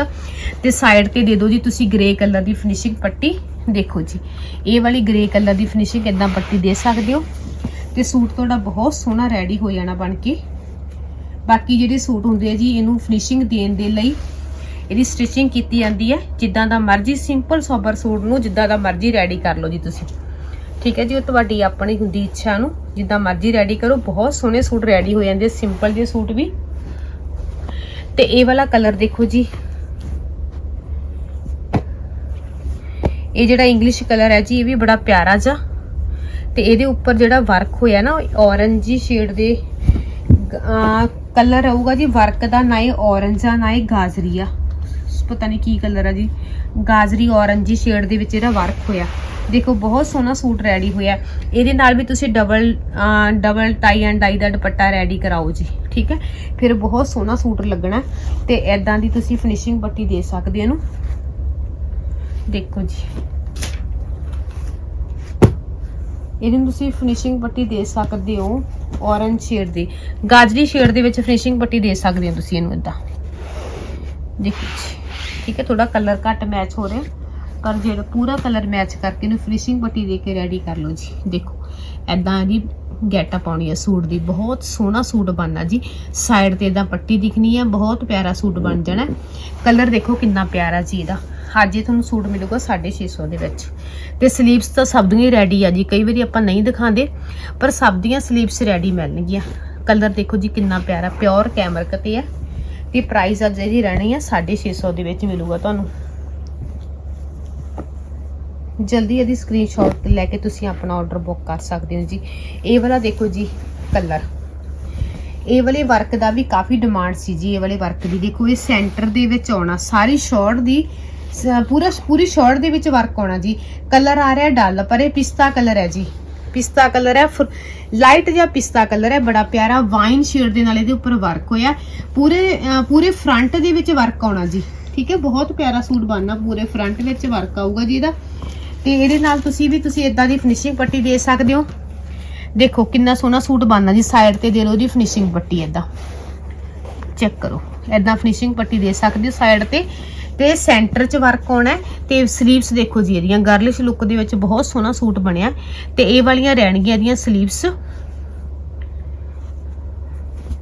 ਤੇ ਸਾਈਡ ਤੇ ਦੇ ਦਿਓ ਜੀ ਤੁਸੀਂ ਗ੍ਰੇ ਕਲਰ ਦੀ ਫਿਨਿਸ਼ਿੰਗ ਪੱਟੀ। ਦੇਖੋ ਜੀ, ਇਹ ਵਾਲੀ ਗ੍ਰੇ ਕਲਰ ਦੀ ਫਿਨਿਸ਼ਿੰਗ ਇਦਾਂ ਪੱਟੀ ਦੇ ਸਕਦੇ ਹੋ। ਤੇ ਸੂਟ ਤੁਹਾਡਾ ਬਹੁਤ ਸੋਹਣਾ ਰੈਡੀ ਹੋ ਜਾਣਾ ਬਣ ਕੇ। ਬਾਕੀ ਜਿਹੜੇ ਸੂਟ ਹੁੰਦੇ ਆ ਜੀ, ਇਹਨੂੰ ਫਿਨਿਸ਼ਿੰਗ ਦੇਣ ਦੇ ਲਈ ਇਹਦੀ ਸਟਿਚਿੰਗ ਕੀਤੀ ਜਾਂਦੀ ਹੈ ਜਿੱਦਾਂ ਦਾ ਮਰਜ਼ੀ ਸਿੰਪਲ ਸੋਬਰ ਸੂਟ ਨੂੰ ਜਿੱਦਾਂ ਦਾ ਮਰਜ਼ੀ ਰੈਡੀ ਕਰ ਲਓ ਜੀ ਤੁਸੀਂ। ਠੀਕ ਹੈ ਜੀ, ਉਹ ਤੁਹਾਡੀ ਆਪਣੀ ਹੁੰਦੀ ਇੱਛਾ ਨੂੰ ਜਿੱਦਾਂ ਮਰਜ਼ੀ ਰੈਡੀ ਕਰੋ। ਬਹੁਤ ਸੋਹਣੇ ਸੂਟ ਰੈਡੀ ਹੋ ਜਾਂਦੇ ਸਿੰਪਲ ਜਿਹੇ ਸੂਟ ਵੀ। ਤੇ ਇਹ ਵਾਲਾ ਕਲਰ ਦੇਖੋ ਜੀ। ਇਹ ਜਿਹੜਾ ਇੰਗਲਿਸ਼ ਕਲਰ ਹੈ ਜੀ, ਇਹ ਵੀ ਬੜਾ ਪਿਆਰਾ ਜਿਹਾ। ਤੇ ਇਹਦੇ ਉੱਪਰ ਜਿਹੜਾ ਵਰਕ ਹੋਇਆ ਨਾ ਔਰੰਜ ਸ਼ੇਡ ਦੇ ਕਲਰ ਆਊਗਾ ਜੀ ਵਰਕ ਦਾ ਨਾ ਹੀ ਔਰੰਜ ਆ, ਨਾ ਹੀ ਗਾਜਰੀ ਆ। ਪਤਾ ਨਹੀਂ ਕੀ ਕਲਰ ਆ ਜੀ। ਗਾਜਰੀ ਔਰੰਜੀ ਸ਼ੇਡ ਦੇ ਵਿੱਚ ਇਹਦਾ ਵਰਕ ਹੋਇਆ। ਦੇਖੋ, ਬਹੁਤ ਸੋਹਣਾ ਸੂਟ ਰੈਡੀ ਹੋਇਆ। ਇਹਦੇ ਨਾਲ ਵੀ ਤੁਸੀਂ double double tie and dye the dupatta ready ਕਰਾਓ ਜੀ, ਠੀਕ ਹੈ? ਫਿਰ ਬਹੁਤ ਸੋਹਣਾ ਸੂਟ ਲੱਗਣਾ। ਤੇ ਐਦਾਂ ਦੀ ਤੁਸੀਂ ਫਿਨਿਸ਼ਿੰਗ ਪੱਟੀ ਦੇ ਸਕਦੇ ਇਹਨੂੰ। ਦੇਖੋ ਜੀ। ਇਹਨੂੰ ਤੁਸੀਂ ਫਿਨਿਸ਼ਿੰਗ ਪੱਟੀ ਦੇ ਸਕਦੇ ਹੋ। ਔਰੰਜ ਸ਼ੇਡ ਦੀ। ਗਾਜਰੀ ਸ਼ੇਡ ਦੇ ਵਿੱਚ ਫਿਨਿਸ਼ਿੰਗ ਪੱਟੀ ਦੇ ਸਕਦੇ ਹੋ ਤੁਸੀਂ ਇਹਨੂੰ ਇਦਾਂ ਦੇਖੋ ਜੀ। ਠੀਕ ਹੈ ਥੋੜਾ ਕਲਰ ਘੱਟ ਮੈਚ ਹੋ ਰਿਹਾ। ਪਰ ਜਿਹੜਾ ਪੂਰਾ ਕਲਰ ਮੈਚ ਕਰਕੇ ਇਹਨੂੰ ਫਿਨਿਸ਼ਿੰਗ ਪੱਟੀ ਦੇ ਕੇ ਰੈਡੀ ਕਰ ਲਓ ਜੀ। ਦੇਖੋ ਐਦਾਂ ਇਹਦੀ ਗੈਟਅਪ ਆਉਣੀ ਹੈ ਸੂਟ ਦੀ। ਬਹੁਤ ਸੋਹਣਾ ਸੂਟ ਬਣਨਾ ਜੀ। ਸਾਈਡ ਤੇ ਇਦਾਂ ਪੱਟੀ ਦਿਖਣੀ ਹੈ। ਬਹੁਤ ਪਿਆਰਾ ਸੂਟ ਬਣ ਜਾਣਾ ਕਲਰ ਦੇਖੋ ਕਿੰਨਾ ਪਿਆਰਾ ਜੀ ਇਹਦਾ। ਅੱਜ ਇਹ ਤੁਹਾਨੂੰ ਸੂਟ ਮਿਲੂਗਾ 650 ਦੇ ਵਿੱਚ। ਤੇ ਸਲੀਵਸ ਤਾਂ ਸਭ ਦੀਆਂ ਰੈਡੀ ਆ ਜੀ। ਕਈ ਵਾਰੀ ਆਪਾਂ ਨਹੀਂ ਦਿਖਾਉਂਦੇ, ਪਰ ਸਭ ਦੀਆਂ ਸਲੀਵਸ ਰੈਡੀ ਮਿਲਣਗੀਆਂ। ਕਲਰ ਦੇਖੋ ਜੀ ਕਿੰਨਾ ਪਿਆਰਾ। ਪਿਓਰ ਕੈਮਰਕ ਤੇ ਹੈ। ਤੇ ਪ੍ਰਾਈਸ ਅੱਜ ਇਹਦੀ ਰਹਿਣੀ ਹੈ 650 ਦੇ ਵਿੱਚ ਮਿਲੂਗਾ ਤੁਹਾਨੂੰ। ਜਲਦੀ ਇਹਦੀ ਸਕਰੀਨਸ਼ਾਟ ਲੈ ਕੇ ਤੁਸੀਂ ਆਪਣਾ ਆਰਡਰ ਬੁੱਕ ਕਰ ਸਕਦੇ ਹੋ ਜੀ। ਇਹ ਵਾਲਾ ਦੇਖੋ ਜੀ ਕਲਰ ਇਹ ਵਾਲੇ ਵਰਕ ਦਾ ਵੀ ਕਾਫੀ ਡਿਮਾਂਡ ਸੀ ਜੀ, ਇਹ ਵਾਲੇ ਵਰਕ ਦੀ। ਦੇਖੋ, ਇਹ ਸੈਂਟਰ ਦੇ ਵਿੱਚ ਆਉਣਾ, ਸਾਰੀ ਸ਼ਾਰਟ ਦੀ, ਸ- ਪੂਰਾ, ਪੂਰੀ ਸ਼ਾਰਟ ਦੇ ਵਿੱਚ ਵਰਕ ਆਉਣਾ ਜੀ। ਕਲਰ ਆ ਰਿਹਾ ਡੱਲ ਪਰ ਇਹ ਪਿਸਤਾ ਕਲਰ ਹੈ ਜੀ। ਪਿਸਤਾ ਕਲਰ ਹੈ ਲਾਈਟ ਜਿਹਾ ਪਿਸਤਾ ਕਲਰ ਹੈ, ਬੜਾ ਪਿਆਰਾ ਵਾਈਨ ਸ਼ੇਡ ਦੇ ਨਾਲ ਇਹਦੇ ਉੱਪਰ ਵਰਕ ਹੋਇਆ। ਪੂਰੇ ਪੂਰੇ ਫਰੰਟ ਦੇ ਵਿੱਚ ਵਰਕ ਆਉਣਾ ਜੀ। ਠੀਕ ਹੈ, ਬਹੁਤ ਪਿਆਰਾ ਸੂਟ ਬਣਨਾ, ਪੂਰੇ ਫਰੰਟ ਵਿੱਚ ਵਰਕ ਆਊਗਾ ਜੀ ਇਹਦਾ। ਤੇ ਇਹਦੇ ਨਾਲ ਤੁਸੀਂ ਵੀ ਤੁਸੀਂ ਇਦਾਂ ਦੀ ਫਿਨਿਸ਼ਿੰਗ ਪੱਟੀ ਦੇ ਸਕਦੇ ਹੋ। ਦੇਖੋ ਕਿੰਨਾ ਸੋਹਣਾ ਸੂਟ ਬਣਨਾ ਜੀ ਸਾਈਡ ਤੇ ਦੇ ਲਓ ਜੀ ਫਿਨਿਸ਼ਿੰਗ ਪੱਟੀ ਇਦਾਂ ਚੈੱਕ ਕਰੋ ਇਦਾਂ ਫਿਨਿਸ਼ਿੰਗ ਪੱਟੀ ਦੇ ਸਕਦੇ ਹੋ ਸਾਈਡ ਤੇ। ਤੇ ਸੈਂਟਰ 'ਚ ਵਰਕ ਆਉਣਾ ਹੈ ਤੇ ਸਲੀਵਸ ਦੇਖੋ ਜੀ ਇਹਦੀਆਂ ਗਰਲਿਸ਼ ਲੁੱਕ ਦੇ ਵਿੱਚ ਬਹੁਤ ਸੋਹਣਾ ਸੂਟ ਬਣਿਆ। ਤੇ ਇਹ ਵਾਲੀਆਂ ਰਹਿਣਗੀਆਂ ਇਹਦੀਆਂ ਸਲੀਵਸ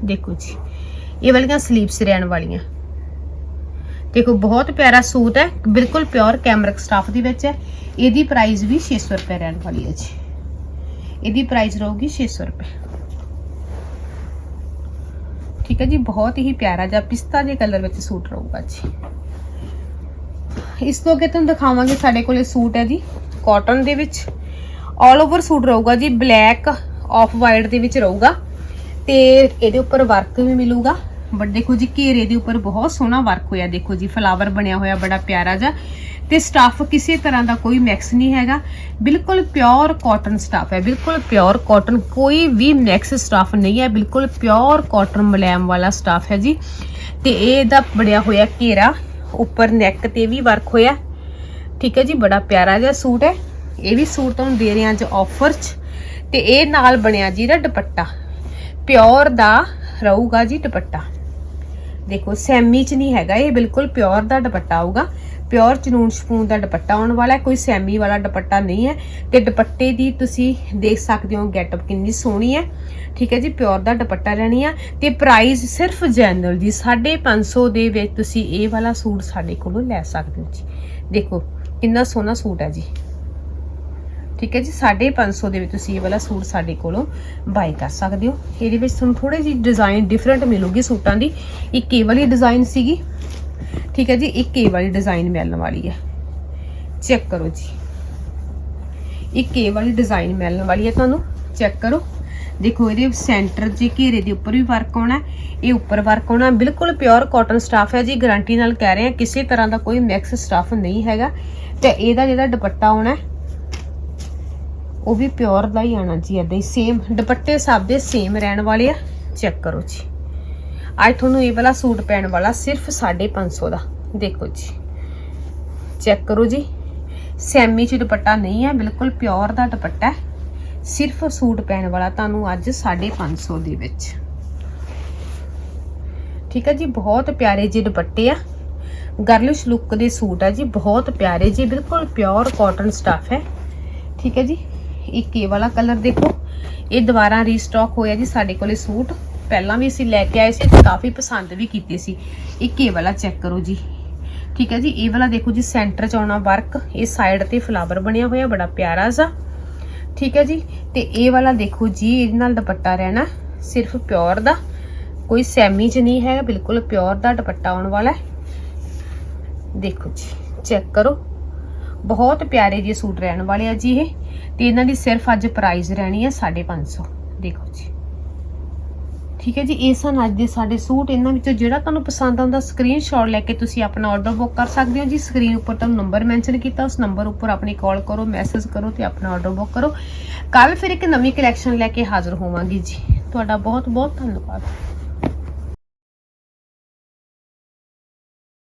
ਦੇਖੋ ਜੀ, ਇਹ ਵਾਲੀਆਂ ਸਲੀਵਸ ਰਹਿਣ ਵਾਲੀਆਂ। ਦੇਖੋ ਬਹੁਤ ਪਿਆਰਾ ਸੂਟ ਹੈ, ਬਿਲਕੁਲ ਪਿਓਰ ਕੈਮਰਿਕ ਸਟਾਫ ਦੇ ਵਿੱਚ ਹੈ। ਇਹਦੀ ਪ੍ਰਾਈਸ ਵੀ 600 ਰੁਪਏ ਰਹਿਣ ਵਾਲੀ ਹੈ ਜੀ। ਇਹਦੀ ਪ੍ਰਾਈਸ ਰਹੂਗੀ 600 ਰੁਪਏ। ਠੀਕ ਹੈ ਜੀ, ਬਹੁਤ ਹੀ ਪਿਆਰਾ ਜਿਹਾ ਪਿਸਤਾ ਦੇ ਕਲਰ ਵਿੱਚ ਸੂਟ ਰਹੂਗਾ ਜੀ। ਇਸ ਤੋਂ ਅੱਗੇ ਤੁਹਾਨੂੰ ਦਿਖਾਵਾਂਗੇ ਸਾਡੇ ਕੋਲੇ ਸੂਟ ਹੈ ਜੀ ਕਾਟਨ ਦੇ ਵਿੱਚ। ਆਲ ਓਵਰ ਸੂਟ ਰਹੂਗਾ ਜੀ ਬਲੈਕ ਆਫ ਵਾਈਟ ਦੇ ਵਿੱਚ ਰਹੂਗਾ। ਤੇ ਇਹਦੇ ਉੱਪਰ ਵਰਕ ਵੀ ਮਿਲੂਗਾ। ਬਟ ਦੇਖੋ ਜੀ, ਘੇਰੇ ਦੇ ਉੱਪਰ ਬਹੁਤ ਸੋਹਣਾ ਵਰਕ ਹੋਇਆ, ਦੇਖੋ ਜੀ ਫਲਾਵਰ ਬਣਿਆ ਹੋਇਆ, ਬੜਾ ਪਿਆਰਾ ਜਿਹਾ। ਤੇ ਸਟਾਫ ਕਿਸੇ ਤਰ੍ਹਾਂ ਦਾ ਕੋਈ ਮੈਕਸ ਨਹੀਂ ਹੈਗਾ। ਬਿਲਕੁਲ ਪਿਓਰ ਕਾਟਨ ਸਟਾਫ ਹੈ, ਬਿਲਕੁਲ ਪਿਓਰ ਕਾਟਨ ਕੋਈ ਵੀ ਮਿਕਸ ਸਟਾਫ ਨਹੀਂ ਹੈ, ਬਿਲਕੁਲ ਪਿਓਰ ਕਾਟਨ ਮਲੈਮ ਵਾਲਾ ਸਟਾਫ ਹੈ ਜੀ। ਤੇ ਇਹ ਇਹਦਾ ਬਣਿਆ ਹੋਇਆ ਘੇਰਾ, ਉੱਪਰ ਨੈਕ ਤੇ ਵੀ ਵਰਕ ਹੋਇਆ। ਠੀਕ ਹੈ ਜੀ, ਬੜਾ ਪਿਆਰਾ ਜਿਹਾ ਸੂਟ ਹੈ। ਇਹ ਵੀ ਸੂਟ ਤੁਹਾਨੂੰ ਦੇ ਰਹੇ ਹਾਂ ਅੱਜ ਆਫਰ 'ਚ। ਤੇ ਇਹ ਨਾਲ ਬਣਿਆ ਜੀ ਦਾ ਦੁਪੱਟਾ। ਪਿਓਰ ਦਾ ਰਹੂਗਾ ਜੀ ਦੁਪੱਟਾ। ਦੇਖੋ, ਸੈਮੀ ਚ ਨਹੀਂ ਹੈਗਾ, ਇਹ ਬਿਲਕੁਲ ਪਿਓਰ ਦਾ ਦੁਪੱਟਾ ਆਊਗਾ। ਪਿਓਰ ਚਨੂਨ ਸ਼ਪੂਨ ਦਾ ਦੁਪੱਟਾ ਆਉਣ ਵਾਲਾ ਕੋਈ ਸੈਮੀ ਵਾਲਾ ਦੁਪੱਟਾ ਨਹੀਂ ਹੈ। ਤੇ ਦੁਪੱਟੇ ਦੀ ਤੁਸੀਂ ਦੇਖ ਸਕਦੇ ਹੋ ਗੈਟਅਪ ਕਿੰਨੀ ਸੋਹਣੀ ਹੈ। ਠੀਕ ਹੈ ਜੀ, ਪਿਓਰ ਦਾ ਦੁਪੱਟਾ ਲੈਣੀ ਆ। ਤੇ ਪ੍ਰਾਈਸ ਸਿਰਫ ਜਨਰਲ ਜੀ 550 ਦੇ ਵਿੱਚ ਤੁਸੀਂ ਇਹ ਵਾਲਾ ਸੂਟ ਸਾਡੇ ਕੋਲੋਂ ਲੈ ਸਕਦੇ ਹੋ ਜੀ। ਦੇਖੋ, ਕਿੰਨਾ ਸੋਹਣਾ ਸੂਟ ਹੈ ਜੀ। ਠੀਕ ਹੈ ਜੀ 550 ਦੇ ਵਿੱਚ ਤੁਸੀਂ ਇਹ ਵਾਲਾ ਸੂਟ ਸਾਡੇ ਕੋਲੋਂ ਬਾਈ ਕਰ ਸਕਦੇ ਹੋ। ਇਹਦੇ ਵਿੱਚ ਤੁਹਾਨੂੰ ਥੋੜੇ ਜਿਹੀ ਡਿਜ਼ਾਈਨ ਡਿਫਰੈਂਟ ਮਿਲੂਗੀ ਸੂਟਾਂ ਦੀ। ਇੱਕ ਇਹ ਵਾਲੀ ਡਿਜ਼ਾਈਨ ਸੀਗੀ, ਠੀਕ ਹੈ ਜੀ, ਇੱਕ ਇਹ ਵਾਲੀ ਡਿਜ਼ਾਈਨ ਮਿਲਣ ਵਾਲੀ ਹੈ। ਚੈੱਕ ਕਰੋ ਜੀ। ਇੱਕ ਇਹ ਵਾਲੀ ਡਿਜ਼ਾਈਨ ਮਿਲਣ ਵਾਲੀ ਹੈ ਤੁਹਾਨੂੰ। ਚੈੱਕ ਕਰੋ। ਦੇਖੋ, ਇਹਦੇ ਸੈਂਟਰ ਜੇ ਘੇਰੇ ਦੇ ਉੱਪਰ ਵੀ ਵਰਕ ਆਉਣਾ ਇਹ ਉੱਪਰ ਵਰਕ ਆਉਣਾ ਬਿਲਕੁਲ ਪਿਓਰ ਕਾਟਨ ਸਟਾਫ ਹੈ ਜੀ ਗਾਰੰਟੀ ਨਾਲ ਕਹਿ ਰਹੇ ਹਾਂ, ਕਿਸੇ ਤਰ੍ਹਾਂ ਦਾ ਕੋਈ ਮਿਕਸ ਸਟਾਫ ਨਹੀਂ ਹੈਗਾ। ਤੇ ਇਹਦਾ ਜਿਹੜਾ ਦੁਪੱਟਾ ਆਉਣਾ ਉਹ ਵੀ ਪਿਓਰ ਦਾ ਹੀ ਆਣਾ ਜੀ ਇਦਾਂ ਹੀ ਸੇਮ ਦੁਪੱਟੇ ਸਭ ਦੇ ਸੇਮ ਰਹਿਣ ਵਾਲੇ ਆ ਚੈੱਕ ਕਰੋ ਜੀ। ਅੱਜ ਤੁਹਾਨੂੰ ਇਹ ਵਾਲਾ ਸੂਟ ਪੈਣ ਵਾਲਾ ਸਿਰਫ 550 ਦਾ, ਦੇਖੋ ਜੀ। ਚੈੱਕ ਕਰੋ ਜੀ, ਸੈਮੀ ਚ ਦੁਪੱਟਾ ਨਹੀਂ ਹੈ, ਬਿਲਕੁਲ ਪਿਓਰ ਦਾ ਦੁਪੱਟਾ ਹੈ। ਸਿਰਫ ਸੂਟ ਪੈਣ ਵਾਲਾ ਤੁਹਾਨੂੰ ਅੱਜ 550 ਦੇ ਵਿੱਚ। ਠੀਕ ਹੈ ਜੀ, ਬਹੁਤ ਪਿਆਰੇ ਜਿਹੇ ਦੁਪੱਟੇ ਆ। ਗਰਲਿਸ਼ ਲੁੱਕ ਦੇ ਸੂਟ ਆ ਜੀ, ਬਹੁਤ ਪਿਆਰੇ ਜੀ, ਬਿਲਕੁਲ ਪਿਓਰ ਕਾਟਨ ਸਟਫ ਹੈ। ਠੀਕ ਹੈ ਜੀ ਇੱਕ ਇਹ ਵਾਲਾ ਕਲਰ ਦੇਖੋ। ਇਹ ਦੁਬਾਰਾ ਰੀਸਟਾਕ ਹੋਇਆ ਜੀ ਸਾਡੇ ਕੋਲੇ ਸੂਟ। ਪਹਿਲਾਂ ਵੀ ਅਸੀਂ ਲੈ ਕੇ ਆਏ ਸੀ ਤੇ ਕਾਫੀ ਪਸੰਦ ਵੀ ਕੀਤੇ ਸੀ। ਇੱਕ ਇਹ ਵਾਲਾ ਚੈੱਕ ਕਰੋ ਜੀ। ਠੀਕ ਹੈ ਜੀ, ਇਹ ਵਾਲਾ ਦੇਖੋ ਜੀ ਸੈਂਟਰ ਚ ਆਉਣਾ ਵਰਕ ਇਹ ਸਾਈਡ ਤੇ ਫਲਾਵਰ ਬਣਿਆ ਹੋਇਆ, ਬੜਾ ਪਿਆਰਾ ਜਿਹਾ। ਠੀਕ ਹੈ ਜੀ, ਤੇ ਇਹ ਵਾਲਾ ਦੇਖੋ ਜੀ, ਇਹਦੇ ਨਾਲ ਦੁਪੱਟਾ ਰਹਿਣਾ ਸਿਰਫ ਪਿਓਰ ਦਾ। ਕੋਈ ਸੈਮੀ ਚ ਨਹੀਂ ਹੈਗਾ ਬਿਲਕੁਲ ਪਿਓਰ ਦਾ ਦੁਪੱਟਾ ਆਉਣ ਵਾਲਾ ਹੈ। ਦੇਖੋ ਜੀ ਚੈੱਕ ਕਰੋ। ਬਹੁਤ ਪਿਆਰੇ ਜਿਹੇ ਸੂਟ ਰਹਿਣ ਵਾਲੇ ਆ ਜੀ ਇਹ। ਤੇ ਇਹਨਾਂ ਦੀ ਸਿਰਫ ਅੱਜ ਪ੍ਰਾਈਸ ਰਹਿਣੀ ਹੈ 550 ਦੇਖੋ ਜੀ। ਠੀਕ ਹੈ ਜੀ, ਇਹ ਸਨ ਅੱਜ ਦੇ ਸਾਡੇ ਸੂਟ। ਇਹਨਾਂ ਵਿੱਚੋਂ ਜਿਹੜਾ ਤੁਹਾਨੂੰ ਪਸੰਦ ਆਉਂਦਾ ਸਕਰੀਨਸ਼ਾਟ ਲੈ ਕੇ ਤੁਸੀਂ ਆਪਣਾ ਆਰਡਰ ਬੁੱਕ ਕਰ ਸਕਦੇ ਹੋ ਜੀ। ਸਕਰੀਨ ਉੱਪਰ ਤੁਹਾਨੂੰ ਨੰਬਰ ਮੈਂਸ਼ਨ ਕੀਤਾ, ਉਸ ਨੰਬਰ ਉੱਪਰ ਆਪਣੀ ਕਾਲ ਕਰੋ ਮੈਸੇਜ ਕਰੋ ਤੇ ਆਪਣਾ ਆਰਡਰ ਬੁੱਕ ਕਰੋ। ਕੱਲ ਫਿਰ ਇੱਕ ਨਵੀਂ ਕਲੈਕਸ਼ਨ ਲੈ ਕੇ ਹਾਜ਼ਰ ਹੋਵਾਂਗੀ ਜੀ। ਤੁਹਾਡਾ ਬਹੁਤ ਬਹੁਤ ਧੰਨਵਾਦ।